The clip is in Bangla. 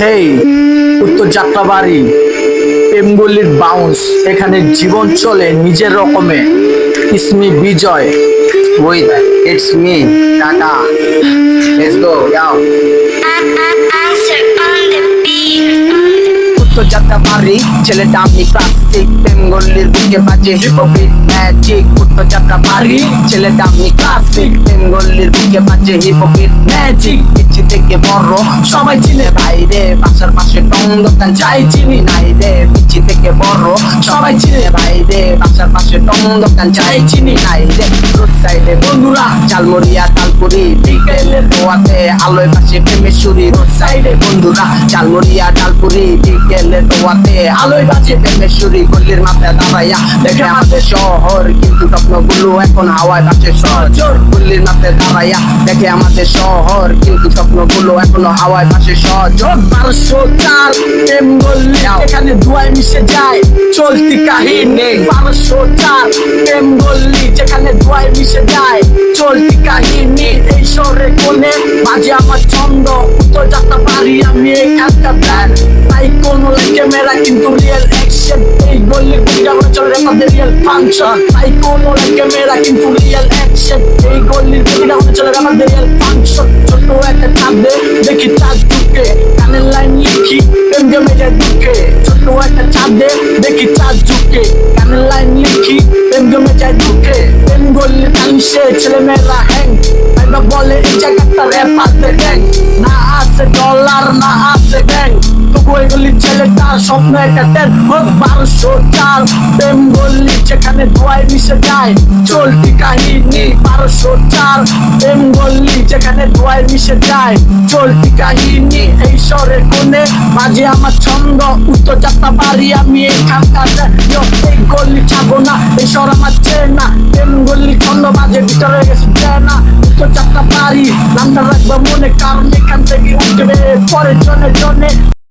হেই উত্তর যাত্রাবাড়ি। প্রেমগুলির বাউন্স এখানে জীবন চলে নিজের রকমে। ইসমি বিজয়। Me, Tata. Let's go, yo. Answer on the উত্তর যাত্রা ছেলেটা আমি ক্লাসিক বেঙ্গলির বুকে বাজে হিপোপিট ম্যাজিক যাত্রা বাড়ি ছেলেটা আমি ক্লাসিক বেঙ্গলির বুকে বাজে হিপোপিট ম্যাজিক থেকে বড় সবাই চিনে বাইরে, বাসার পাশে টং দোকান চাই, চিনি নাই রে পিচ্ছি থেকে বড় সবাই চিনে বাইরে, বাসার পাশে টং দোকান চাই, চিনি নাই রে। রোড সাইডে বন্ধুরা, ঝালমুড়িয়া, তালপুরি বিকেলের দোয়াতে, আলোয় পাশে প্রেমেশ্বরী রোড সাইডে বন্ধুরা, ঝালমুড়িয়া ডালপুরি বিকেলের দোয়াতে, আলোয় বাজে প্রেমেশ্বরী গল্লির মাথায় দাঁড়াইয়া দেখে আমাদের শহর, কিন্তু স্বপ্নগুলো এখন হাওয়ায় বাজে সজোর। গল্লির মাথায় দাঁড়াইয়া দেখে আমাদের শহর, কিন্তু স্বপ্নগুলো এখনও হাওয়ায় বাজে সজোর বারোশো চার প্রেম গল্লি এখানে ধোয়ায় মিশে যায়। চলতি কাহিনী বারোশো চার প্রেম গল্লি যেখানে ধোয়ায় মিশে যায়। চলতি কাহিনী এই শহরে কোনে মাঝে আমার ছন্দ। উত্তর যাত্রা পারি আমি এখানকার ব্যান্ড তাই কোন ক্যামেরা কিন্তু রিয়েল অ্যাকশন এই পূজা করে চলে আমাদের রিয়েল ফাংশন তাই কোন ক্যামেরা কিন্তু রিয়েল অ্যাকশন এই গল্লির করে চলে আমাদের রিয়েল ফাংশন ছোট একটা চাঁদে দেখি চাঁদ ঢুকে কানের লাইন লিখি প্রেম জমে যায় দুঃখে ছোট একটা চাঁদে দেখি চাঁদ ঢুকে কানের লাইন লিখি প্রেম জমে যায় দুঃখে প্রেম গল্লি টানছে ছেলে মেয়েরা হ্যাং ভাইবা বলে এই জায়গাটা র্যাপ আছে গ্যাং না আছে ডলার না আছে ব্যাংক তবু এই গল্লির ছেলেটা স্বপ্ন একটা টেন হোক বারোশো চার প্রেম গল্লি যেখানে ধোয়ায় মিশে যায় চলতি কাহিনী বারোশো গল্লি দোয়াই মিশে যায়। চলতি কাহিনী এই স্বরের কোণে মাঝে আমার ছন্দ উত্তর যাত্রা বাড়ি আমি এই yo, এই ছাগো না এই স্বর আমার চেনা। প্রেম গল্লি ছন্দ মাঝে ভিতরে গেছে না। উত্তর যাত্রা বাড়ি নামটা রাখব মনে কারণ এখান থেকে উঠবে। পরে জনে জনে